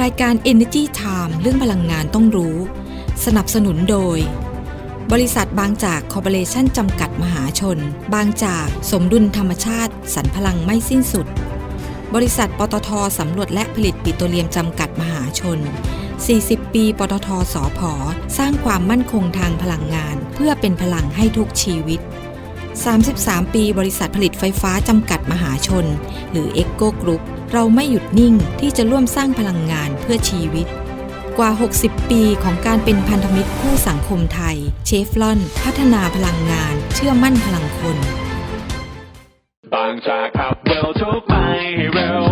รายการ Energy Time เรื่องพลังงานต้องรู้ สนับสนุนโดย บริษัทบางจากคอร์ปอเรชั่นจำกัดมหาชน บางจากสมดุลธรรมชาติสรรพลังไม่สิ้นสุด บริษัทปตทสำรวจและผลิตปิโตรเลียมจำกัดมหาชน 40 ปี ปตทสอพอสร้างความมั่นคงทางพลังงาน เพื่อเป็นพลังให้ทุกชีวิต 33 ปี บริษัทผลิตไฟฟ้าจำกัดมหาชน หรือ e c o Group เราไม่หยุดนิ่งที่จะร่วมสร้างพลังงานเพื่อชีวิต กว่า 60 ปีของการเป็นพันธมิตรคู่สังคมไทย เชฟลอน พัฒนาพลังงาน เชื่อมั่นพลังคน บางจากขับเร็วทุกไปให้เร็ว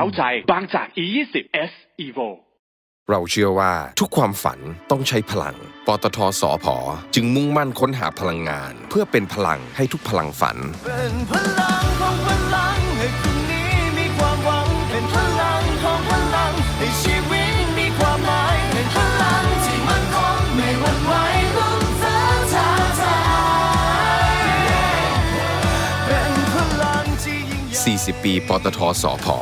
ร้าใจบางจาก E20 S Evo เราเชื่อว่าทุกความฝันต้องใช้พลัง ปตทสอพอจึงมุ่งมั่นค้นหาพลังงาน เพื่อเป็นพลังให้ทุกพลังฝันเป็นพลัง 40 ปี ปตทสอพอ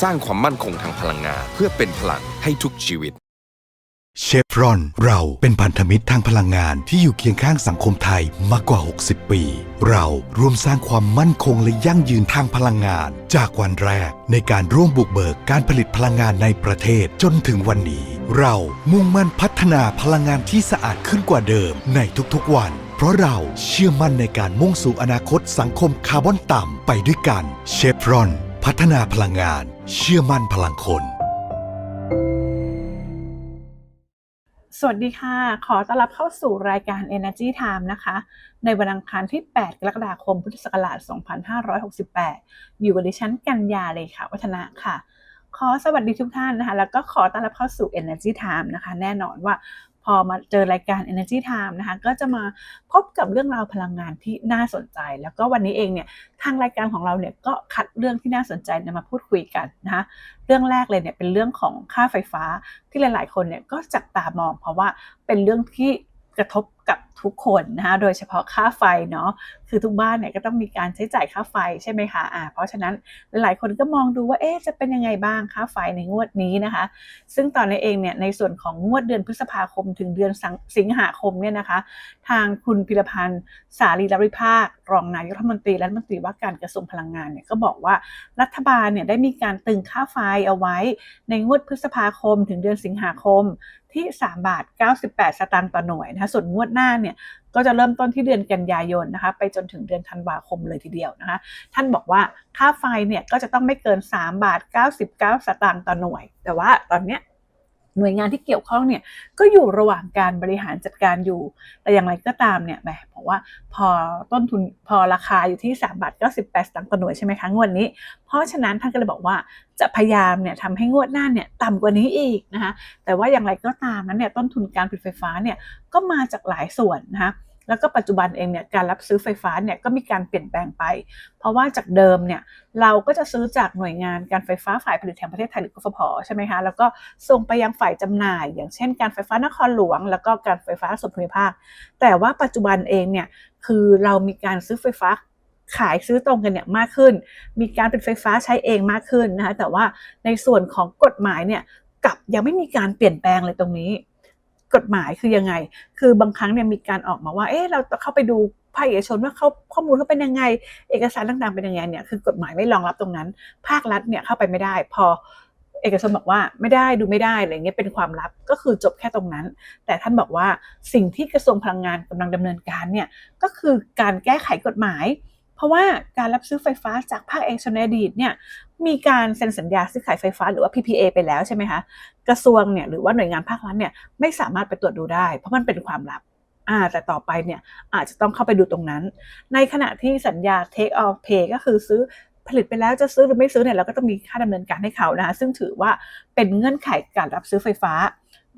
สร้างความมั่นคงทางพลังงาน เพื่อเป็นพลังให้ทุกชีวิต เชฟรอน เราเป็นพันธมิตรทางพลังงานที่อยู่เคียงข้างสังคมไทยมากกว่า 60 ปี เราร่วมสร้างความมั่นคงและยั่งยืนทางพลังงาน จากวันแรกในการร่วมบุกเบิกการผลิตพลังงานในประเทศจนถึงวันนี้ เรามุ่งมั่นพัฒนาพลังงานที่สะอาดขึ้นกว่าเดิมในทุกๆวัน ราะเราเชื่อมั่นในการมุ่งสู่อนาคตสังคมคาร์บอนต่ำไปด้วยกันเชฟรอน พัฒนาพลังงาน เชื่อมั่นพลังคน สวัสดีค่ะ ขอต้อนรับเข้าสู่รายการ Energy Time นะคะ ในวันอังคารที่ 8 กรกฎาคม พุทธศักราช 2568 อยู่กับดิฉันกัญญาเลยค่ะ วัฒนะค่ะขอสวัสดีทุกท่านนะคะ แล้วก็ขอต้อนรับเข้าสู่ Energy Time นะคะ แน่นอนว่า พอมาเจอรายการ Energy Time นะคะก็จะมาพบกับเรื่องราวพลังงานที่น่าสนใจ แล้วก็วันนี้เองเนี่ยทางรายการของเราเนี่ยก็คัดเรื่องที่น่าสนใจนมาพูดคุยกันนะคะเรื่องแรกเลยเนี่ยเป็นเรื่องของค่าไฟฟ้าที่หลาย ๆ คนเนี่ยก็จับตามอง เพราะว่าเป็นเรื่องที่ กระทบกับทุกคนนะคะโดยเฉพาะค่าไฟเนาะคือทุกบ้านเนี่ยก็ต้องมีการใช้จ่ายค่าไฟใช่ไหมคะอ่าเพราะฉะนั้นหลายๆคนก็มองดูว่าเอ๊จะเป็นยังไงบ้างค่าไฟในงวดนี้นะคะ ซึ่งตอนนี้เองเนี่ยในส่วนของงวดเดือนพฤษภาคมถึงเดือนสิงหาคมเนี่ยนะคะ ทางคุณพิรพันธ์ สารีรัฐวิภาค รองนายกรัฐมนตรีและรัฐมนตรีว่าการกระทรวงพลังงานเนี่ยก็บอกว่ารัฐบาลเนี่ยได้มีการตึงค่าไฟเอาไว้ในงวดพฤษภาคมถึงเดือนสิงหาคม ที่ 3 บาท 98 สตางค์ต่อหน่วยนะคะส่วนงวดหน้าเนี่ยก็จะเริ่มต้นที่เดือนกันยายนนะคะไปจนถึงเดือนธันวาคมเลยทีเดียวนะคะท่านบอกว่าค่าไฟเนี่ยก็จะต้องไม่เกิน 3 บาท 99 สตางค์ต่อหน่วย แต่ว่าตอนเนี้ย หน่วยงานที่เกี่ยวข้องเนี่ยก็อยู่ระหว่างการบริหารจัดการอยู่ แต่อย่างไรก็ตามเนี่ยแหมบอกว่าพอต้นทุนพอราคาอยู่ที่3บาท98สตางค์ต่อหน่วยใช่ไหมคะงวดนี้ เพราะฉะนั้นท่านก็เลยบอกว่าจะพยายามเนี่ยทำให้งวดหน้าเนี่ยต่ำกว่านี้อีกนะคะแต่ว่าอย่างไรก็ตามนั้นเนี่ยต้นทุนการผลิตไฟฟ้าเนี่ยก็มาจากหลายส่วนนะคะ แล้วก็ปัจจุบันเองเนี่ยการรับซื้อไฟฟ้าเนี่ยก็มีการเปลี่ยนแปลงไป เพราะว่าจากเดิมเนี่ยเราก็จะซื้อจากหน่วยงานการไฟฟ้าฝ่ายผลิตแห่งประเทศไทยหรือกฟผใช่ไหมคะแล้วก็ส่งไปยังฝ่ายจำหน่าย อย่างเช่น การไฟฟ้านครหลวง แล้วก็การไฟฟ้าส่วนภูมิภาค แต่ว่าปัจจุบันเองเนี่ยคือเรามีการซื้อไฟฟ้าขายซื้อตรงกันเนี่ยมากขึ้น มีการเป็นไฟฟ้าใช้เองมากขึ้นนะคะแต่ว่าในส่วนของกฎหมายเนี่ยกับยังไม่มีการเปลี่ยนแปลงเลยตรงนี้ กฎหมายคือยังไง คือบางครั้งเนี่ยมีการออกมาว่า เอ๊ะเราเข้าไปดูภาคเอกชนว่าเขาข้อมูลเขาเป็นยังไง เอกสารต่างๆเป็นยังไงเนี่ยคือกฎหมายไม่รองรับตรงนั้น ภาครัฐเนี่ยเข้าไปไม่ได้ พอเอกชนบอกว่าไม่ได้ดูไม่ได้อะไรเงี้ยเป็นความลับก็คือจบแค่ตรงนั้น แต่ท่านบอกว่าสิ่งที่กระทรวงพลังงานกำลังดำเนินการเนี่ยก็คือการแก้ไขกฎหมาย ราะว่าการรับซื้อไฟฟ้าจากภาคเอกชนในอดีตเนี่ยมีการเซ็นสัญญาซื้อขายไฟฟ้าหรือว่า PPA ไปแล้วใช่ไหมคะกระทรวงเนี่ยหรือว่าหน่วยงานภาครัฐเนี่ยไม่สามารถไปตรวจดูได้ เพราะมันเป็นความลับอ่าแต่ต่อไปเนี่ยอาจจะต้องเข้าไปดูตรงนั้น ในขณะที่สัญญา take off pay ก็คือซื้อผลิตไปแล้วจะซื้อหรือไม่ซื้อเนี่ยเราก็ต้องมีค่าดำเนินการให้เขานะคะซึ่งถือว่าเป็นเงื่อนไขการรับซื้อไฟฟ้า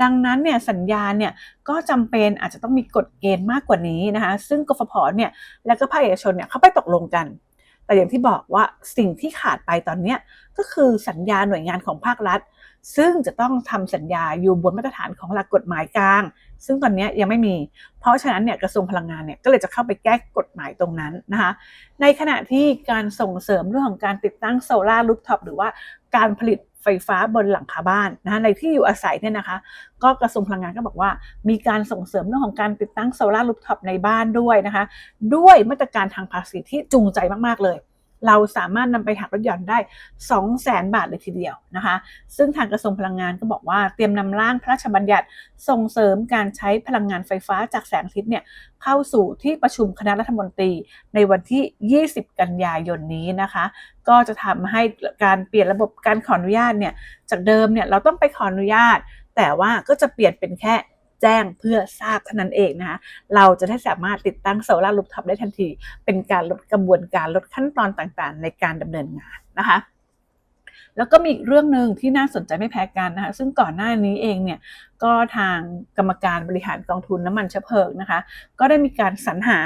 ดังนั้นเนี่ยสัญญาเนี่ยก็จำเป็นอาจจะต้องมีกฎเกณฑ์มากกว่านี้นะคะ ซึ่งกฟผเนี่ยแล้วก็ภาคเอกชนเนี่ยเขาไปตกลงกัน แต่อย่างที่บอกว่าสิ่งที่ขาดไปตอนนี้ก็คือสัญญาหน่วยงานของภาครัฐ ซึ่งจะต้องทำสัญญาอยู่บนมาตรฐานของหลักกฎหมายกลาง ซึ่งตอนนี้ยังไม่มี เพราะฉะนั้นเนี่ยกระทรวงพลังงานเนี่ยก็เลยจะเข้าไปแก้กฎหมายตรงนั้นนะคะ ในขณะที่การส่งเสริมเรื่องของการติดตั้งโซลาร์รูฟท็อปหรือว่าการผลิต ไฟฟ้าบนหลังคาบ้านนะคะในที่อยู่อาศัยเนี่ยนะคะ ก็กระทรวงพลังงานก็บอกว่า มีการส่งเสริมเรื่องของการติดตั้งโซลาร์รูฟท็อปในบ้านด้วยนะคะ ด้วยมาตรการทางภาษีที่จูงใจมากๆเลย เราสามารถนำไปหักลดหย่อนได้ 2 0 0แสนบาทเลยทีเดียวนะคะ ซึ่งทางกระทรวงพลังงานก็บอกว่าเตรียมนำร่างพระราชบัญญัติส่งเสริมการใช้พลังงานไฟฟ้าจากแสงอาทิตย์เนี่ยเข้าสู่ที่ประชุมคณะรัฐมนตรีในวันที่ 20 กันยายนนี้นะคะ ก็จะทำให้การเปลี่ยนระบบการขออนุญาตเนี่ยจากเดิมเนี่ยเราต้องไปขออนุญาต แต่ว่าก็จะเปลี่ยนเป็นแค่ แจ้งเพื่อทราบเท่านั้นเองนะคะเราจะได้สามารถติดตั้งโซลาร์รูฟท็อปได้ทันที เป็นการลดกระบวนการลดขั้นตอนต่างๆ ในการดำเนินงานนะคะแล้วก็มีอีกเรื่องหนึ่งที่น่าสนใจไม่แพ้กันนะคะซึ่งก่อนหน้านี้เองเนี่ยก็ทางกรรมการบริหารกองทุนน้ำมันเชื้อเพลิงนะคะ ก็ได้มีการสรรหา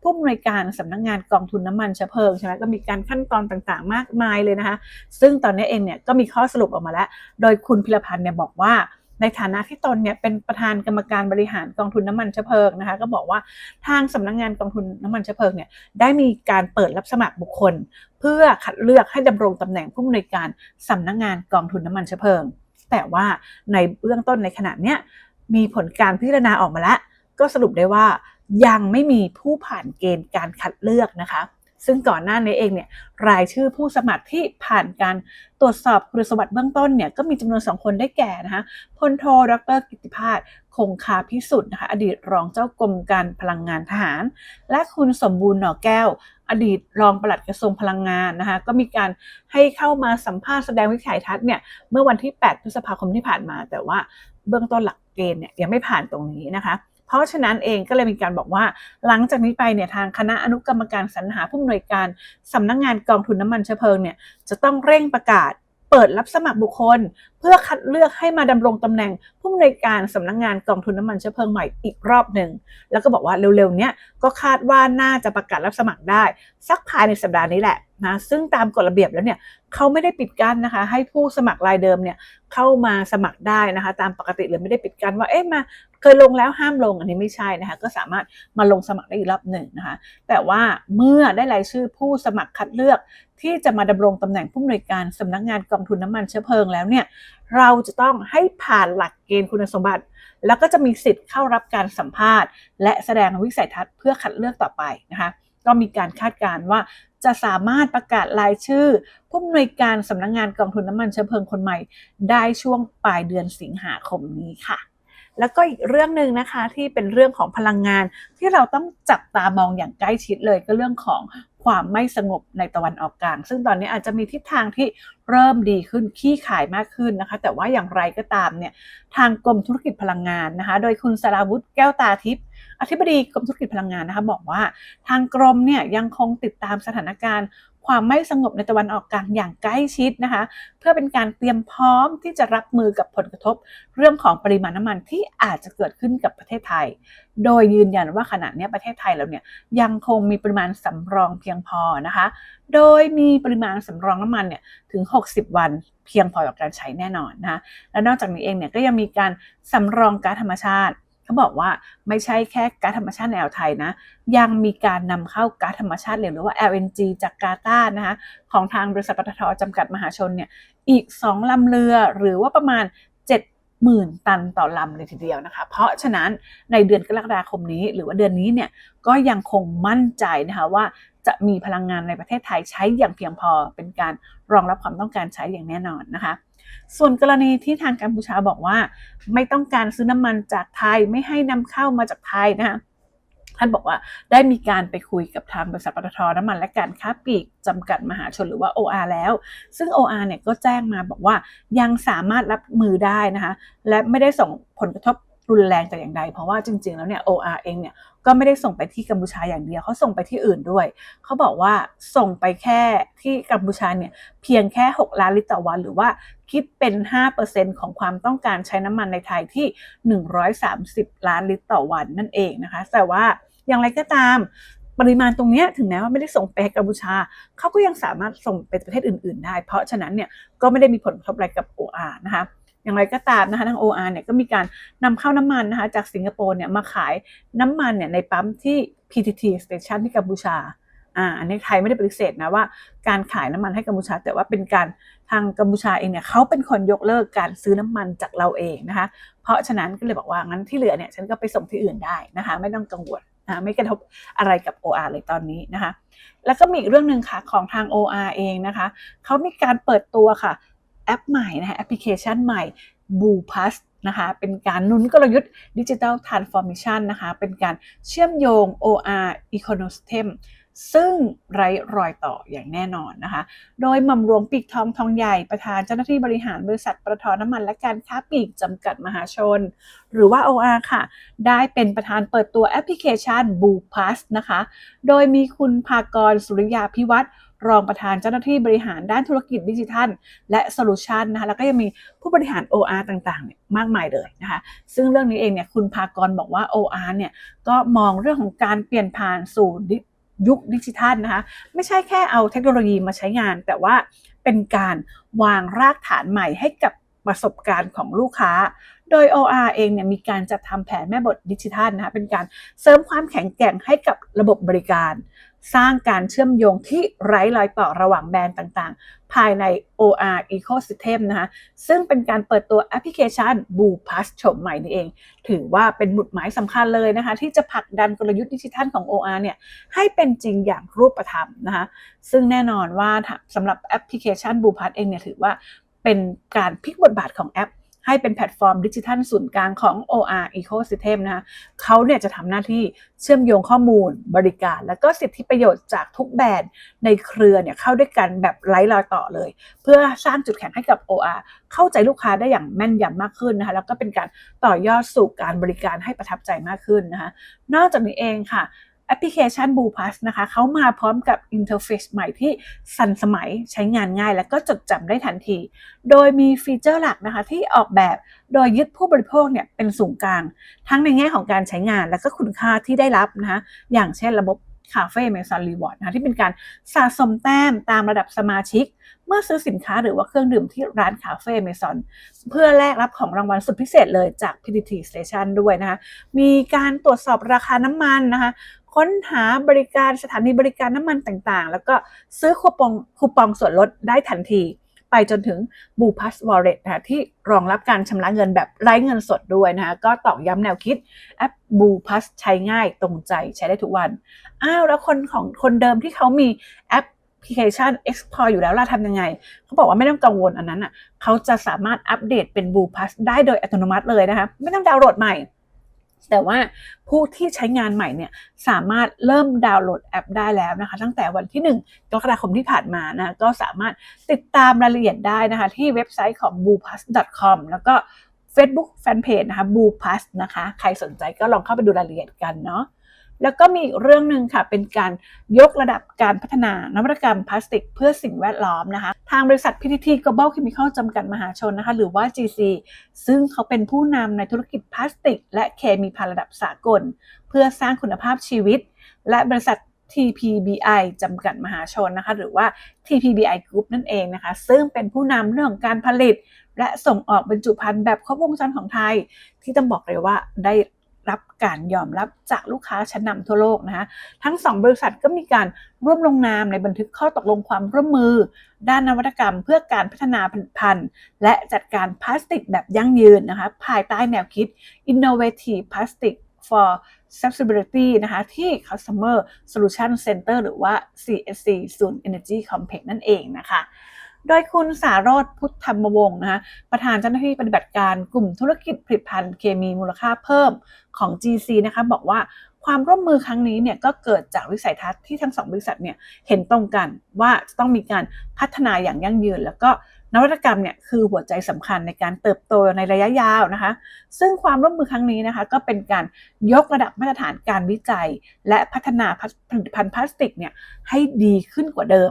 ผู้อำนวยการสำนักงานกองทุนน้ำมันเชื้อเพลิงใช่ไหมก็มีการขั้นตอนต่างๆ มากมายเลยนะคะ ซึ่งตอนนี้เองเนี่ยก็มีข้อสรุปออกมาแล้ว โดยคุณพิรพันธ์เนี่ยบอกว่า ในฐานะที่ตนเนี่ยเป็นประธานกรรมการบริหารกองทุนน้ำมันเชื้อเพลิงนะคะ ก็บอกว่าทางสำนักงานกองทุนน้ำมันเชื้อเพลิงเนี่ยได้มีการเปิดรับสมัครบุคคล เพื่อคัดเลือกให้ดำรงตำแหน่งผู้อำนวยการสำนักงานกองทุนน้ำมันเชื้อเพลิง แต่ว่าในเบื้องต้นในขณะเนี้ยมีผลการพิจารณาออกมาแล้ว ก็สรุปได้ว่ายังไม่มีผู้ผ่านเกณฑ์การคัดเลือกนะคะ ซึ่งก่อนหน้านี้เองเนี่ยรายชื่อผู้สมัครที่ผ่านการตรวจสอบคุณสมบัติเบื้องต้นเนี่ยก็มีจำนวนสองคนได้แก่นะคะพลโทดรกิติพาสคงคาพิสุทธิ์นะคะอดีตรองเจ้ากรมการพลังงานทหาร และคุณสมบูรณ์หน่อแก้ว อดีตรองปลัดกระทรวงพลังงานนะคะก็มีการให้เข้ามาสัมภาษณ์แสดงวิสัยทัศน์เนี่ยเมื่อวันที่ 8 พฤษภาคมที่ผ่านมา แต่ว่าเบื้องต้นหลักเกณฑ์เนี่ยยังไม่ผ่านตรงนี้นะคะ เพราะฉะนั้นเองก็เลยมีการบอกว่า หลังจากนี้ไปเนี่ยทางคณะอนุกรรมการสรรหาผู้อำนวยการสำนักงานกองทุนน้ำมันเชื้อเพลิงเนี่ยจะต้องเร่งประกาศเปิดรับสมัครบุคคล เพื่อคัดเลือกให้มาดำรงตำแหน่งผู้อำนวยการสำนักงานกองทุนน้ำมันเชื้อเพลิงใหม่อีกรอบหนึ่ง แล้วก็บอกว่าเร็วๆเนี้ยก็คาดว่าน่าจะประกาศรับสมัครได้ สักภายในสัปดาห์นี้แหละนะซึ่งตามกฎระเบียบแล้วเนี่ยเขาไม่ได้ปิดกั้นนะคะ ให้ผู้สมัครรายเดิมเนี่ยเข้ามาสมัครได้นะคะ ตามปกติเลยไม่ได้ปิดกั้นว่าเอ๊ะมา ยลงแล้วห้ามลงอันนี้ไม่ใช่นะคะก็สามารถมาลงสมัครได้อีกรอบหนึ่งนะคะแต่ว่าเมื่อได้รายชื่อผู้สมัครคัดเลือกที่จะมาดำรงตำแหน่งผู้อำนวยการสำนักงานกองทุนน้ำมันเชื้อเพลิงแล้วเนี่ยเราจะต้องให้ผ่านหลักเกณฑ์คุณสมบัติ แล้วก็จะมีสิทธิ์เข้ารับการสัมภาษณ์ และแสดงวิสัยทัศน์เพื่อคัดเลือกต่อไปนะคะก็มีการคาดการณ์ว่าจะสามารถประกาศรายชื่อ ผู้อำนวยการสำนักงานกองทุนน้ำมันเชื้อเพลิงคนใหม่ ได้ช่วงปลายเดือนสิงหาคมนี้ค่ะ แล้วก็อีกเรื่องหนึ่งนะคะที่เป็นเรื่องของพลังงาน ที่เราต้องจับตามองอย่างใกล้ชิดเลยก็เรื่องของความไม่สงบในตะวันออกกลาง ซึ่งตอนนี้อาจจะมีทิศทางที่เริ่มดีขึ้นขี้ขายมากขึ้นนะคะ แต่ว่าอย่างไรก็ตามเนี่ยทางกรมธุรกิจพลังงานนะคะ โดยคุณสราวุธแก้วตาทิพย์อธิบดีกรมธุรกิจพลังงานนะคะบอกว่า ทางกรมเนี่ยยังคงติดตามสถานการณ์ ความไม่สงบในตะวันออกกลางอย่างใกล้ชิดนะคะ เพื่อเป็นการเตรียมพร้อมที่จะรับมือกับผลกระทบ เรื่องของปริมาณน้ำมันที่อาจจะเกิดขึ้นกับประเทศไทย โดยยืนยันว่าขณะนี้ประเทศไทยเราเนี่ยยังคงมีปริมาณสำรองเพียงพอนะคะ โดยมีปริมาณสำรองน้ำมันเนี่ยถึง 60 วันเพียงพอต่อการใช้แน่นอนนะคะและนอกจากนี้เองเนี่ยก็ยังมีการสำรองก๊าซธรรมชาติ เขาบอกว่าไม่ใช่แค่ก๊าซธรรมชาติในอ่าวไทยนะ ยังมีการนำเข้าก๊าซธรรมชาติเหลวหรือว่า LNG จากกาตาร์นะคะของทางบริษัทปตทจำกัดมหาชนเนี่ยอีก 2ลำเรือหรือว่าประมาณ70,000ตันต่อลำเลยทีเดียวนะคะ เพราะฉะนั้นในเดือนกรกฎาคมนี้ หรือว่าเดือนนี้เนี่ยก็ยังคงมั่นใจนะคะว่าจะมีพลังงานในประเทศไทยใช้อย่างเพียงพอเป็นการรองรับความต้องการใช้อย่างแน่นอนนะคะ ส่วนกรณีที่ทางกัมพูชาบอกว่า ไม่ต้องการซื้อน้ำมันจากไทยไม่ให้นำเข้ามาจากไทยนะคะท่านบอกว่าได้มีการไปคุยกับทางบริษัทปตทน้ำมันและการค้าปลีกจำกัดมหาชนหรือว่า OR แล้ว ซึ่ง OR เนี่ยก็แจ้งมาบอกว่ายังสามารถรับมือได้นะคะ และไม่ได้ส่งผลกระทบรุนแรงแต่อย่างใด เพราะว่าจริง ๆ แล้วเนี่ย OR เองเนี่ยก็ไม่ได้ส่งไปที่กัมพูชาอย่างเดียวเขาส่งไปที่อื่นด้วย เขาบอกว่าส่งไปแค่ที่กัมพูชาเนี่ยเพียงแค่ 6 ล้านลิตรต่อวันหรือว่า คิดเป็น 5%ของความต้องการใช้น้ำมันในไทยที่ 130 ล้านลิตรต่อวันนั่นเองนะคะ แต่ว่าอย่างไรก็ตามปริมาณตรงนี้ถึงแม้ว่าไม่ได้ส่งไปกัมพูชา เขาก็ยังสามารถส่งไปประเทศอื่น ๆ ได้ เพราะฉะนั้นเนี่ยก็ไม่ได้มีผลกระทบอะไรกับ OR นะคะอย่างไรก็ตามนะคะทาง OR เนี่ยก็มีการนำเข้าน้ำมันนะคะจากสิงคโปร์เนี่ยมาขายน้ำมันเนี่ยในปั๊มที่ PTT Station ที่กัมพูชา อ่าอันนี้ไทยไม่ได้ปฏิเสธนะว่าการขายน้ำมันให้กัมพูชา แต่ว่าเป็นการทางกัมพูชาเองเนี่ยเขาเป็นคนยกเลิกการซื้อน้ำมันจากเราเองนะคะ เพราะฉะนั้นก็เลยบอกว่างั้นที่เหลือเนี่ยฉันก็ไปส่งที่อื่นได้นะคะ ไม่ต้องกังวลนะไม่กระทบอะไรกับ OR เลยตอนนี้นะคะ แล้วก็มีอีกเรื่องหนึ่งค่ะของทาง OR เองนะคะเขามีการเปิดตัวค่ะแอปใหม่นะคะแอปพลิเคชันใหม่ b o o p a s นะคะเป็นการนุนกลยุทธ์ Digital Transformation นะคะเป็นการเชื่อมโยง OR Ecosystem ซึ่งไร้รอยต่ออย่างแน่นอนนะคะ โดยหม่อมหลวงปีกทองทองใหญ่ประธานเจ้าหน้าที่บริหารบริษัทปตทน้ำมันและการค้าปลีกจำกัดมหาชน หรือว่า OR ค่ะ ได้เป็นประธานเปิดตัวแอปพลิเคชัน b o o p a s นะคะ โดยมีคุณภากรสุริยาพิวัตรรองประธานเจ้าหน้าที่บริหารด้านธุรกิจดิจิทัล และโซลูชันนะคะแล้วก็ยังมีผู้บริหาร OR ต่างๆเนี่ยมากมายเลยนะคะ ซึ่งเรื่องนี้เองเนี่ยคุณภากรบอกว่า OR เนี่ยก็มองเรื่องของการเปลี่ยนผ่านสู่ ยุคดิจิทัลนะคะไม่ใช่แค่เอาเทคโนโลยีมาใช้งาน แต่ว่าเป็นการวางรากฐานใหม่ให้กับประสบการณ์ของลูกค้า โดย OR เองเนี่ยมีการจัดทำแผนแม่บทดิจิทัลนะคะเป็นการเสริมความแข็งแกร่งให้กับระบบบริการ สร้างการเชื่อมโยงที่ไร้รอยต่อระหว่างแบรนด์ต่างๆ ภายใน OR Ecosystem นะคะซึ่งเป็นการเปิดตัวแอปพลิเคชัน b o o p a s โฉมใหม่นี่เอง ถือว่าเป็นหมุดหมายสำคัญเลยนะคะ ที่จะผลักดันกลยุทธ์ดิจิทัลของ OR เนี่ยให้เป็นจริงอย่างรูปธรรมนะคะซึ่งแน่นอนว่าสำหรับแอปพลิเคชัน b o o p a s เองเนี่ยถือว่าเป็นการพลิกบทบาทของแอป ให้เป็นแพลตฟอร์มดิจิทัลศูนย์กลางของ OR Ecosystem นะคะเขาเนี่ยจะทำหน้าที่เชื่อมโยงข้อมูลบริการ และก็สิทธิประโยชน์จากทุกแบรนด์ในเครือเนี่ยเข้าด้วยกันแบบไร้รอยต่อเลย เพื่อสร้างจุดแข็งให้กับ OR เข้าใจลูกค้าได้อย่างแม่นยำมากขึ้นนะคะแล้วก็เป็นการต่อยอดสู่การบริการให้ประทับใจมากขึ้นนะคะนอกจากนี้เองค่ะ แอปพลิเคชัน b o o p a s นะคะเขามาพร้อมกับอินเทอร์เฟซใหม่ที่ทันสมัยใช้งานง่ายและก็จดจำได้ทันที โดยมีฟีเจอร์หลักนะคะที่ออกแบบโดยยึดผู้บริโภคเนี่ยเป็นศูนย์กลาง ทั้งในแง่ของการใช้งานและก็คุณค่าที่ได้รับนะคะอย่างเช่นระบบคาเฟ่เมซอนรีวอร์ดนะคะที่เป็นการสะสมแต้มตามระดับสมาชิก เมื่อซื้อสินค้าหรือว่าเครื่องดื่มที่ร้านคาเฟ่เมซอนเพื่อแลกรับของรางวัลสุดพิเศษเลยจาก PTT Station ด้วยนะคะมีการตรวจสอบราคาน้ำมันนะคะ ค้นหาบริการสถานีบริการน้ำมันต่างๆ แล้วก็ซื้อคูปองคูปองส่วนลดได้ทันที ไปจนถึง b o o p a s Wallet นะที่รองรับการชำระเงินแบบไร้เงินสดด้วยนะคะก็ตอกย้ำแนวคิดแอป b o o p a s ใช้ง่ายตรงใจใช้ได้ทุกวัน อ้าวแล้วคนของคนเดิมที่เขามีแอปพลิเคชัน Export อยู่แล้วล่ะทำยังไง เขาบอกว่าไม่ต้องกังวลอันนั้นอะเขาจะสามารถอัปเดตเป็น b o o p a s ได้โดยอัตโนมัติเลยนะคะ ไม่ต้องดาวน์โหลดใหม่ แต่ว่าผู้ที่ใช้งานใหม่เนี่ยสามารถเริ่มดาวน์โหลดแอปได้แล้วนะคะ ตั้งแต่วันที่ 1 กรกฎาคมที่ผ่านมานะก็สามารถติดตามรายละเอียดได้นะคะ ที่เว็บไซต์ของ b o o p a s c o m แล้วก็ Facebook Fanpage นะคะ b o o p a s นะคะ ใครสนใจก็ลองเข้าไปดูรายละเอียดกันเนาะ แล้วก็มีอีกเรื่องหนึ่งค่ะ เป็นการยกระดับการพัฒนานวัตกรรมพลาสติกเพื่อสิ่งแวดล้อมนะคะ ทางบริษัท PTT Global Chemical จำกัดมหาชนนะคะ หรือว่า GC ซึ่งเขาเป็นผู้นำในธุรกิจพลาสติก และเคมีภัณฑ์ระดับสากล เพื่อสร้างคุณภาพชีวิต และบริษัท TPBI จำกัดมหาชนนะคะ หรือว่า TPBI Group นั่นเองนะคะ ซึ่งเป็นผู้นำเรื่องของการผลิต และส่งออกบรรจุภัณฑ์แบบครบวงจรของไทย ที่ต้องบอกเลยว่าได้ รับการยอมรับจากลูกค้าชั้นนำทั่วโลกนะคะทั้งสองบริษัทก็มีการร่วมลงนามในบันทึกข้อตกลงความร่วมมือ ด้านนวัตกรรมเพื่อการพัฒนาผลิตภัณฑ์ และจัดการพลาสติกแบบยั่งยืนนะคะภายใต้แนวคิด Innovative Plastic for Sustainability นะคะ ที่ Customer Solution Center หรือว่า CSC ศูนย์ Energy Complex นั่นเองนะคะ โดยคุณสารโรธพุทธธรรมวงศ์นะคะประธานเจ้าหน้าที่ปฏิบัติการกลุ่มธุรกิจผลิตภัณฑ์เคมีมูลค่าเพิ่มของ GC นะคะบอกว่าความร่วมมือครั้งนี้เนี่ยก็เกิดจากวิสัยทัศน์ที่ทั้งสองบริษัทเนี่ยเห็นตรงกันว่าจะต้องมีการพัฒนาอย่างยั่งยืน แล้วก็นวัตกรรมเนี่ยคือหัวใจสำคัญในการเติบโตในระยะยาวนะคะ ซึ่งความร่วมมือครั้งนี้นะคะก็เป็นการยกระดับมาตรฐานการวิจัย และพัฒนาผลิตภัณฑ์พลาสติกเนี่ยให้ดีขึ้นกว่าเดิม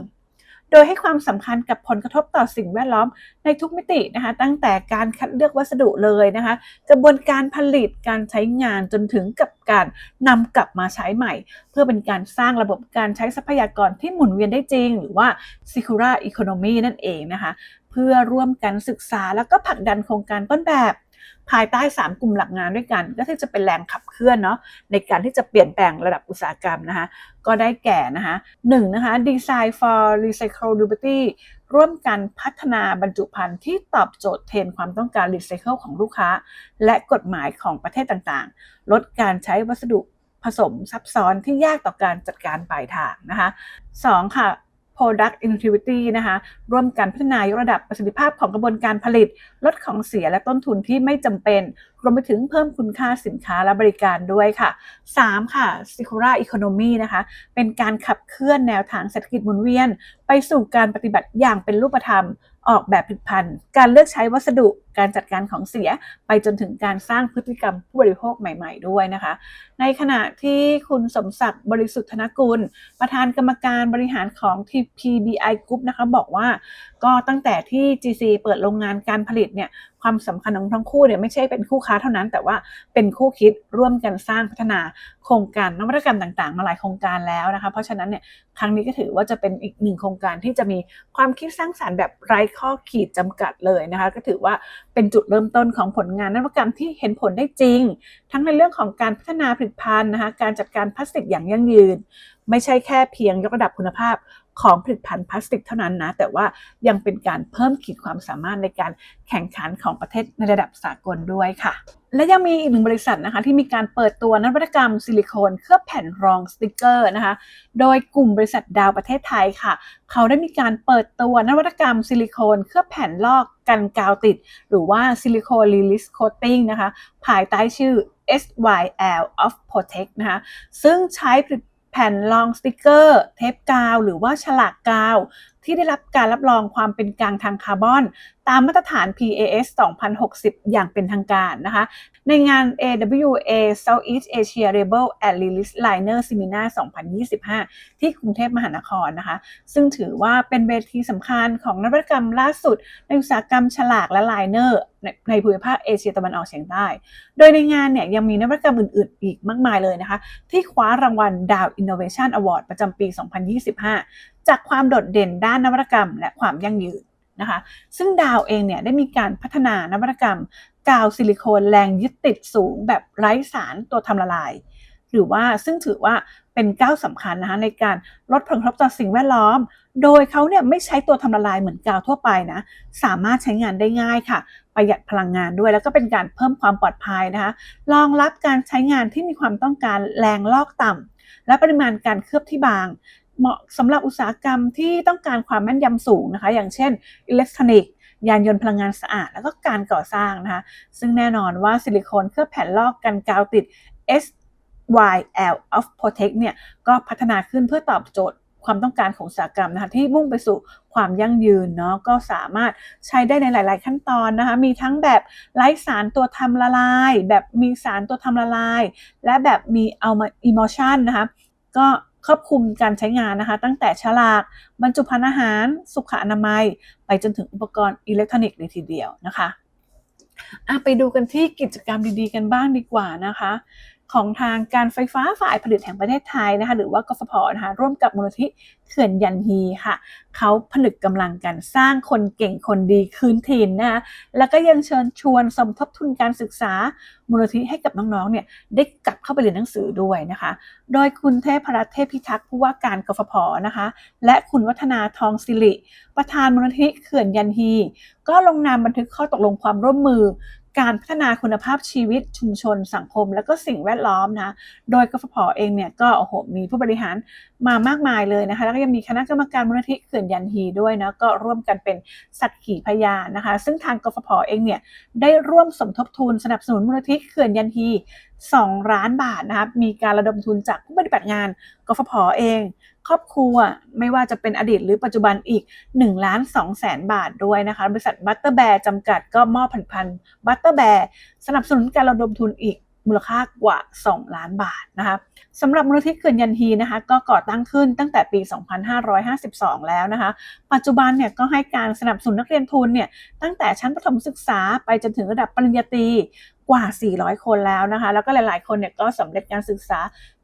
โดยให้ความสำคัญกับผลกระทบต่อสิ่งแวดล้อมในทุกมิตินะคะ ตั้งแต่การคัดเลือกวัสดุเลยนะคะ กระบวนการผลิตการใช้งานจนถึงกับการนำกลับมาใช้ใหม่ เพื่อเป็นการสร้างระบบการใช้ทรัพยากรที่หมุนเวียนได้จริง หรือว่า circular economy นั่นเองนะคะ เพื่อร่วมกันศึกษาแล้วก็ผลักดันโครงการต้นแบบ ภายใต้ 3 กลุ่มหลักงานด้วยกัน ก็ที่จะเป็นแรงขับเคลื่อนเนาะในการที่จะเปลี่ยนแปลงระดับอุตสาหกรรมนะคะก็ได้แก่นะคะหนึ่งนะคะ Design for Recyclability ร่วมกันพัฒนาบรรจุภัณฑ์ที่ตอบโจทย์เทรนความต้องการรีไซเคิลของลูกค้า และกฎหมายของประเทศต่างๆ ลดการใช้วัสดุผสมซับซ้อนที่ยากต่อการจัดการปลายทางนะคะสองค่ะ Product Innovativity นะคะร่วมกันพัฒนายกระดับประสิทธิภาพของกระบวนการผลิต ลดของเสียและต้นทุนที่ไม่จำเป็น รวมไปถึงเพิ่มคุณค่าสินค้าและบริการด้วยค่ะ 3. ค่ะ Circular Economy นะคะเป็นการขับเคลื่อนแนวทางเศรษฐกิจหมุนเวียน ไปสู่การปฏิบัติอย่างเป็นรูปธรรม ออกแบบผลิตภัณฑ์ การเลือกใช้วัสดุ การจัดการของเสีย ไปจนถึงการสร้างพฤติกรรมผู้บริโภคใหม่ ๆ ด้วยนะคะ ในขณะที่คุณสมศักดิ์บริสุทธนกุล ประธานกรรมการบริหารของ TPBI Group นะคะบอกว่า ก็ตั้งแต่ที่ GC เปิดโรงงานการผลิตเนี่ย ความสำคัญของทั้งคู่เนี่ยไม่ใช่เป็นคู่ค้าเท่านั้น แต่ว่าเป็นคู่คิดร่วมกันสร้างพัฒนาโครงการนวัตกรรมต่างๆ มาหลายโครงการแล้วนะคะ เพราะฉะนั้นเนี่ยครั้งนี้ก็ถือว่าจะเป็นอีกหนึ่งโครงการที่จะมีความคิดสร้างสารรค์แบบไร้ข้อขีดจำกัดเลยนะคะ ก็ถือว่าเป็นจุดเริ่มต้นของผลงานนวัตกรรมที่เห็นผลได้จริง ทั้งในเรื่องของการพัฒนาผลิตภัณฑ์นะคะการจัดการพลาสติกอย่างยั่งยืน ไม่ใช่แค่เพียงยกระดับคุณภาพของผลิตภัณฑ์พลาสติกเท่านั้นนะ แต่ว่ายังเป็นการเพิ่มขีดความสามารถในการแข่งขันของประเทศในระดับสากลด้วยค่ะ และยังมีอีกหนึ่งบริษัทนะคะที่มีการเปิดตัวนวัตกรรมซิลิโคนเคลือบแผ่นรองสติกเกอร์นะคะ โดยกลุ่มบริษัทดาวประเทศไทยค่ะ เขาได้มีการเปิดตัวนวัตกรรมซิลิโคนเคลือบแผ่นลอกกันกาวติด หรือว่าซิลิโคนรีลิสโคตติ้งนะคะ ภายใต้ชื่อ SYL of Protect นะคะ ซึ่งใช้ผลิต แผ่นรองสติกเกอร์ เทปกาว หรือว่าฉลากกาว ที่ได้รับการรับรองความเป็นกลางทางคาร์บอน ตามมาตรฐาน PAS 2060 อย่างเป็นทางการนะคะ ในงาน AWA Southeast Asia Label and Release Liner Seminar 2025 ที่กรุงเทพมหานครนะคะ ซึ่งถือว่าเป็นเวทีสำคัญของนวัตกรรมล่าสุด ในอุตสาหกรรมฉลากและไลเนอร์ในในภูมิภาคเอเชียตะวันออกเฉียงใต้ โดยในงานเนี่ยยังมีนวัตกรรมอื่น ๆ อีกมากมายเลยนะคะ ที่คว้ารางวัลดาว Innovation Award ประจำปี 2025 จากความโดดเด่นด้านนวัตกรรม และความยั่งยืน นะคะ ซึ่งดาวเองเนี่ยได้มีการพัฒนานวัตกรรม กาวซิลิโคนแรงยึดติดสูงแบบไร้สารตัวทำละลาย หรือว่าซึ่งถือว่าเป็นก้าวสำคัญนะคะในการลดผลกระทบต่อสิ่งแวดล้อม โดยเขาเนี่ยไม่ใช้ตัวทำละลายเหมือนกาวทั่วไปนะ สามารถใช้งานได้ง่ายค่ะ ประหยัดพลังงานด้วย แล้วก็เป็นการเพิ่มความปลอดภัยนะคะรองรับการใช้งานที่มีความต้องการแรงลอกต่ำและปริมาณการเคลือบที่บาง เหมาะสำหรับอุตสาหกรรมที่ต้องการความแม่นยำสูงนะคะ อย่างเช่นอิเล็กทรอนิกส์ยานยนต์พลังงานสะอาด แล้วก็การก่อสร้างนะคะ ซึ่งแน่นอนว่าซิลิโคนเคลือบแผ่นลอกกันกาวติด SYL of Protect เนี่ยก็พัฒนาขึ้นเพื่อตอบโจทย์ความต้องการของอุตสาหกรรมนะคะที่มุ่งไปสู่ความยั่งยืนเนาะก็สามารถใช้ได้ในหลาย ๆ ขั้นตอนนะคะ มีทั้งแบบไร้สารตัวทำละลาย แบบมีสารตัวทำละลาย และแบบมีเอามา emotion นะคะก็ ครอบคลุมการใช้งานนะคะ ตั้งแต่ฉลากบรรจุภัณฑ์อาหาร สุขอนามัย ไปจนถึงอุปกรณ์อิเล็กทรอนิกส์เลยทีเดียวนะคะอะไปดูกันที่กิจกรรมดีๆกันบ้างดีกว่านะคะ ของทางการไฟฟ้าฝ่ายผลิตแห่งประเทศไทยนะคะ หรือว่ากฟผนะคะร่วมกับมูลนิธิเขื่อนยันฮีค่ะ เขาผนึกกำลังกันสร้างคนเก่งคนดีคืนถิ่นนะคะแล้วก็ยังเชิญชวนสมทบทุนการศึกษามูลนิธิให้กับน้องๆเนี่ยได้กลับเข้าไปเรียนหนังสือด้วยนะคะ โดยคุณเทพรัตน์เทพพิทักษ์ผู้ว่าการกฟผนะคะ และคุณวัฒนาทองสิริ ประธานมูลนิธิเขื่อนยันฮี ก็ลงนามบันทึกข้อตกลงความร่วมมือ การพัฒนาคุณภาพชีวิตชุมชนสังคม และก็สิ่งแวดล้อมนะโดยกฟผเองเนี่ยก็โอ้โหมีผู้บริหารมามากมายเลยนะคะแล้วก็ยังมีคณะกรรมการมูลนิธิเขื่อนยันฮีด้วยนะก็ร่วมกันเป็นสักขีพยานนะคะ ซึ่งทางกฟผเองเนี่ยได้ร่วมสมทบทุนสนับสนุนมูลนิธิเขื่อนยันฮี2 ล้านบาทนะคะมีการระดมทุนจากผู้ปฏิบัติงานกฟผเอง ครอบครัวไม่ว่าจะเป็นอดีตหรือปัจจุบันอีก1ล้าน2แสนบาทด้วยนะคะ บริษัทบัตเตอร์แบร์จำกัดก็มอบผลิตภัณฑ์บัตเตอร์แบร์สนับสนุนการระดมทุนอีก มูลค่ากว่า 2 ล้านบาทนะคะสำหรับมูลนิธิเขื่อนยันฮีนะคะก็ก่อตั้งขึ้นตั้งแต่ปี 2552 แล้วนะคะ ปัจจุบันเนี่ยก็ให้การสนับสนุนนักเรียนทุนเนี่ยตั้งแต่ชั้นประถมศึกษาไปจนถึงระดับปริญญาตรีกว่า 400 คนแล้วนะคะ แล้วก็หลาย ๆ คนเนี่ยก็สำเร็จการศึกษา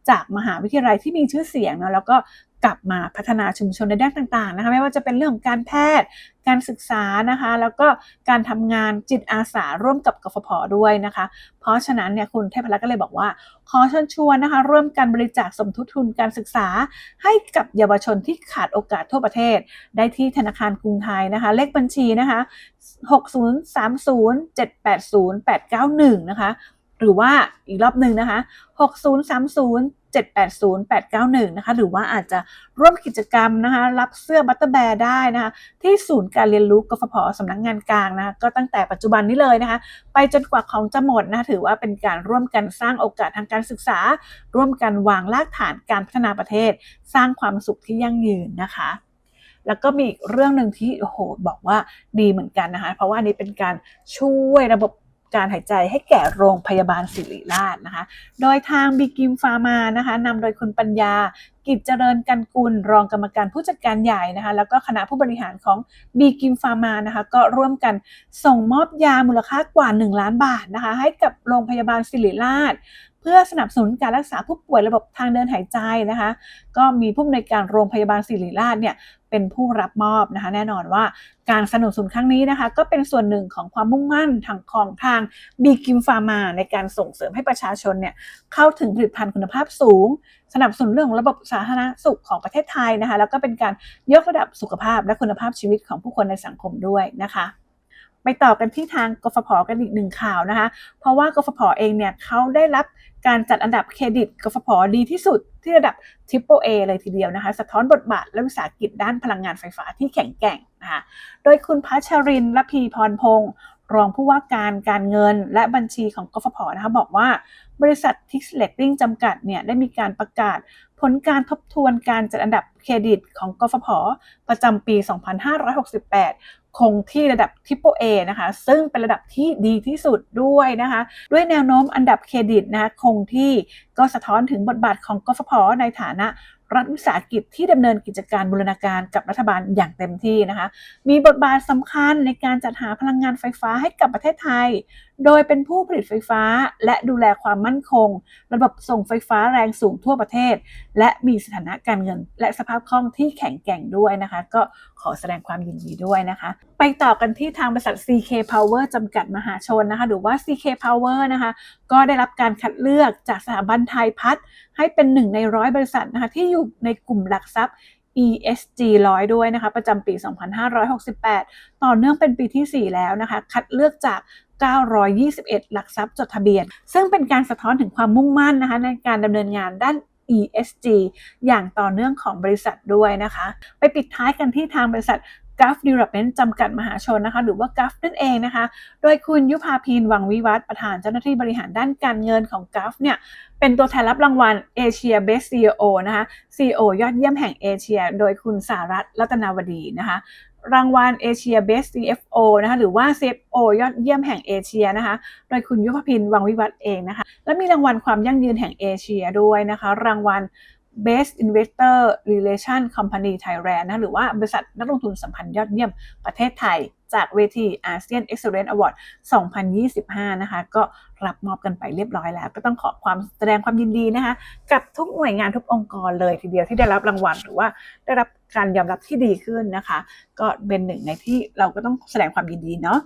จากมหาวิทยาลัยที่มีชื่อเสียงนะแล้วก็ กลับมาพัฒนาชุมชนในด้านต่างๆนะคะไม่ว่าจะเป็นเรื่องของการแพทย์ การศึกษานะคะ แล้วก็การทำงานจิตอาสาร่วมกับกฟผด้วยนะคะ เพราะฉะนั้นเนี่ยคุณเทพรัตน์ก็เลยบอกว่า ขอเชิญชวนนะคะ ร่วมกันบริจาคสมทบทุนการศึกษา ให้กับเยาวชนที่ขาดโอกาสทั่วประเทศ ได้ที่ธนาคารกรุงไทยนะคะ เลขบัญชีนะคะ 6030780891 นะคะ หรือว่าอีกรอบหนึ่งนะคะ 6030 780 891 นะคะ หรือว่าอาจจะร่วมกิจกรรมนะคะ รับเสื้อบัตเตอร์แบร์ได้นะคะ ที่ศูนย์การเรียนรู้กฟผสำนักงงานกลางนะคะ ก็ตั้งแต่ปัจจุบันนี้เลยนะคะ ไปจนกว่าของจะหมดนะคะถือว่าเป็นการร่วมกันสร้างโอกาสทางการศึกษา ร่วมกันวางรากฐานการพัฒนาประเทศ สร้างความสุขที่ยั่งยืนนะคะแล้วก็มีอีกเรื่องหนึ่งที่โอ้โหบอกว่าดีเหมือนกันนะคะ เพราะว่าอันนี้เป็นการช่วยระบบ การหายใจให้แก่โรงพยาบาลศิริราชนะคะ โดยทางบีกิมฟาร์มานะคะนำโดยคุณปัญญา กิจเจริญกันกุล รองกรรมการผู้จัดการใหญ่นะคะ แล้วก็คณะผู้บริหารของบีกิมฟาร์มานะคะ ก็ร่วมกันส่งมอบยามูลค่ากว่า 1 ล้านบาทนะคะ ให้กับโรงพยาบาลศิริราชเพื่อสนับสนุนการรักษาผู้ป่วยระบบทางเดินหายใจนะคะ ก็มีผู้อำนวยการโรงพยาบาลศิริราชเนี่ย เป็นผู้รับมอบนะคะ แน่นอนว่าการสนับสนุนครั้งนี้นะคะ ก็เป็นส่วนหนึ่งของความมุ่งมั่นทางของทางบีกิมฟาร์มาในการส่งเสริมให้ประชาชนเนี่ยเข้าถึงผลิตภัณฑ์คุณภาพสูง สนับสนุนเรื่องของระบบสาธารณสุขของประเทศไทยนะคะ แล้วก็เป็นการยกระดับสุขภาพและคุณภาพชีวิตของผู้คนในสังคมด้วยนะคะ ไปต่อกันที่ทางกฟผกันอีกหนึ่งข่าวนะคะ เพราะว่ากฟผเองเนี่ยเขาได้รับการจัดอันดับเครดิตกฟผดีที่สุดที่ระดับ Triple A เลยทีเดียวนะคะ สะท้อนบทบาทและวิสาหกิจด้านพลังงานไฟฟ้าที่แข็งแกร่งนะคะโดยคุณพัชรินละพีพรพงศ์รองผู้ว่าการการเงินและบัญชีของกฟผนะคะบอกว่าบริษัท Tix Rating จำกัดเนี่ยได้มีการประกาศผลการทบทวนการจัดอันดับเครดิตของกฟผประจำปี 2568 คงที่ระดับ Triple A นะคะซึ่งเป็นระดับที่ดีที่สุดด้วยนะคะด้วยแนวโน้มอันดับเครดิตนะคะคงที่ก็สะท้อนถึงบทบาทของกฟผในฐานะรัฐวิสาหกิจที่ดำเนินกิจการบูรณาการกับรัฐบาลอย่างเต็มที่นะคะ มีบทบาทสำคัญในการจัดหาพลังงานไฟฟ้าให้กับประเทศไทยโดยเป็นผู้ผลิตไฟฟ้า และดูแลความมั่นคง ระบบส่งไฟฟ้าแรงสูงทั่วประเทศ และมีสถานะการเงิน และสภาพคล่องที่แข็งแกร่งด้วยนะคะ ก็ขอแสดงความยินดีด้วยนะคะ ไปต่อกันที่ทางบริษัท CK Power จำกัดมหาชนนะคะ หรือว่า CK Power นะคะ ก็ได้รับการคัดเลือกจากสถาบันไทยพัฒให้เป็นหนึ่งในร้อยบริษัทนะคะที่อยู่ในกลุ่มหลักทรัพย์ ESG 100 ด้วยนะคะ ประจำปี 2568 ต่อเนื่องเป็นปีที่ 4 แล้วนะคะ คัดเลือกจาก 921 หลักทรัพย์จดทะเบียน ซึ่งเป็นการสะท้อนถึงความมุ่งมั่นนะคะในการดำเนินงานด้าน ESG อย่างต่อเนื่องของบริษัทด้วยนะคะ ไปปิดท้ายกันที่ทางบริษัท g u f Development จำกัดมหาชนนะคะ หรือว่า g u f นั่นเองนะคะ โดยคุณยุพาพีนวังวิวัฒน์ประธานเจ้าหน้าที่บริหารด้านการเงินของ g u f เนี่ย เป็นตัวแทนรับรางวัล Asia Best CEO นะคะ CEO ยอดเยี่ยมแห่งเอเชีย โดยคุณสารัตรัตนาวดีนะคะ รางวัลเอเชียเบส CFO นะคะหรือว่า CFO ยอดเยี่ยมแห่งเอเชียนะคะโดยคุณยุพพินวังวิวัฒน์เองนะคะและมีรางวัลความยั่งยืนแห่งเอเชียด้วยนะคะ รางวัล Best Investor Relation Company Thailand นะหรือว่าบริษัทนักลงทุนสัมพันธ์ยอดเยี่ยมประเทศไทย จากเวที ASEAN Excellence Award 2025 นะคะ ก็รับมอบกันไปเรียบร้อยแล้ว ก็ต้องขอความแสดงความยินดีนะคะ กับทุกหน่วยงานทุกองค์กรเลยทีเดียวที่ได้รับรางวัลหรือว่าได้รับการยอมรับที่ดีขึ้นนะคะ ก็เป็นหนึ่งในที่เราก็ต้องแสดงความยินดีเนาะ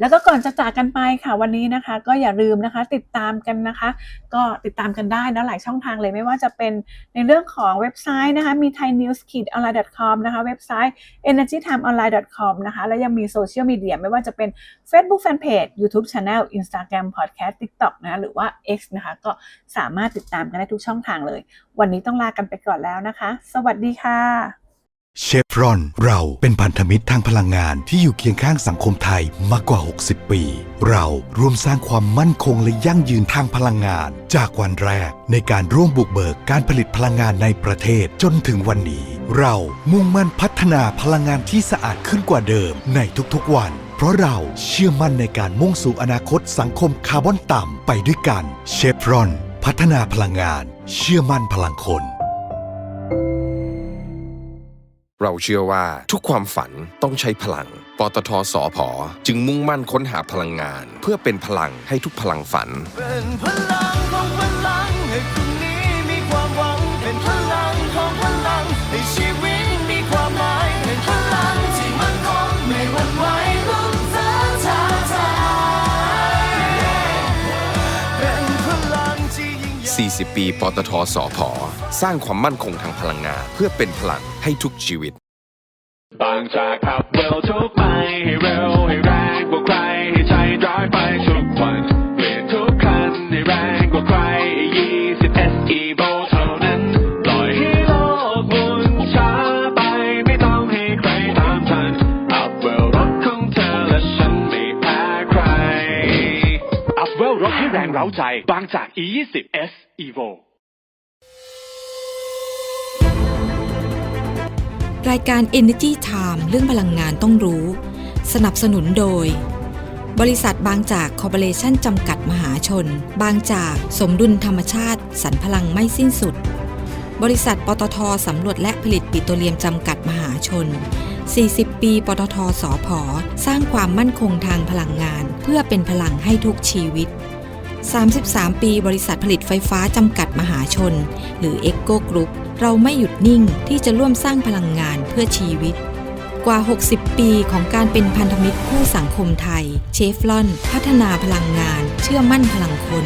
แล้วก็ก่อนจะจากกันไปค่ะวันนี้นะคะ ก็อย่าลืมนะคะติดตามกันนะคะ ก็ติดตามกันได้นะหลายช่องทางเลยไม่ว่าจะเป็นในเรื่องของเว็บไซต์นะคะมี thai news online com นะคะเว็บไซต์ energytimeonline com นะคะแล้วยังมีโซเชียลมีเดียไม่ว่าจะเป็น Facebook Fanpage YouTube Channel Instagram Podcast TikTok นะหรือว่า X นะคะก็สามารถติดตามกันได้ทุกช่องทางเลย วันนี้ต้องลากันไปก่อนแล้วนะคะ สวัสดีค่ะ เชฟรอน เราเป็นพันธมิตรทางพลังงานที่อยู่เคียงข้างสังคมไทยมากกว่า 60 ปี เราร่วมสร้างความมั่นคงและยั่งยืนทางพลังงาน จากวันแรกในการร่วมบุกเบิกการผลิตพลังงานในประเทศจนถึงวันนี้ เรามุ่งมั่นพัฒนาพลังงานที่สะอาดขึ้นกว่าเดิมในทุกๆวันเเพราะเราเชื่อมั่นในการมุ่งสู่อนาคตสังคมคาร์บอนต่ำไปด้วยกัน เชฟรอน พัฒนาพลังงาน เชื่อมั่นพลังคน เราเชื่อว่าทุกความฝันต้องใช้พลัง ปตทสอพอจึงมุ่งมั่นค้นหาพลังงาน เพื่อเป็นพลังให้ทุกพลังฝัน เป็นพลังของพลังให้พรุ่งนี้มีความหวัง เป็นพลังของพลังให้ชีวิตมีความหมาย เป็นพลังที่มันคงไม่หวั่นไหวลุ้มฟ้าท้าทาเป็นพลังที่ยิ่งใหญ่40 ปีปตทสอพอ สร้างความมั่นคงทางพลังงานเพื่อเป็นพลังให้ทุกชีวิต บางจากขับเร็วทุกไปให้เร็วให้แรงกว่าใครให้ใจร้ายไปทุกวันเปลี่ยนทุกคันให้แรงกว่าใคร20 S Evo เท่านั้นปล่อยให้โลกหมุนช้าไปไม่ต้องให้ใครตามทันอัพเวลรถของเธอและฉันไม่แพ้ใครอัพเวลรถให้แรงเร้าใจ บางจาก E20 S Evo รายการ Energy Time เรื่องพลังงานต้องรู้ สนับสนุนโดย บริษัทบางจากคอร์ปอเรชั่นจำกัดมหาชน บางจากสมดุลธรรมชาติสรรพลังไม่สิ้นสุด บริษัทปตทสำรวจและผลิตปิโตรเลียมจำกัดมหาชน 40 ปี ปตทสอพอสร้างความมั่นคงทางพลังงาน เพื่อเป็นพลังให้ทุกชีวิต 33 ปี บริษัทผลิตไฟฟ้าจำกัดมหาชน หรือ e c o Group เราไม่หยุดนิ่งที่จะร่วมสร้างพลังงานเพื่อชีวิต กว่า 60 ปีของการเป็นพันธมิตรคู่สังคมไทย เชฟลอน พัฒนาพลังงาน เชื่อมั่นพลังคน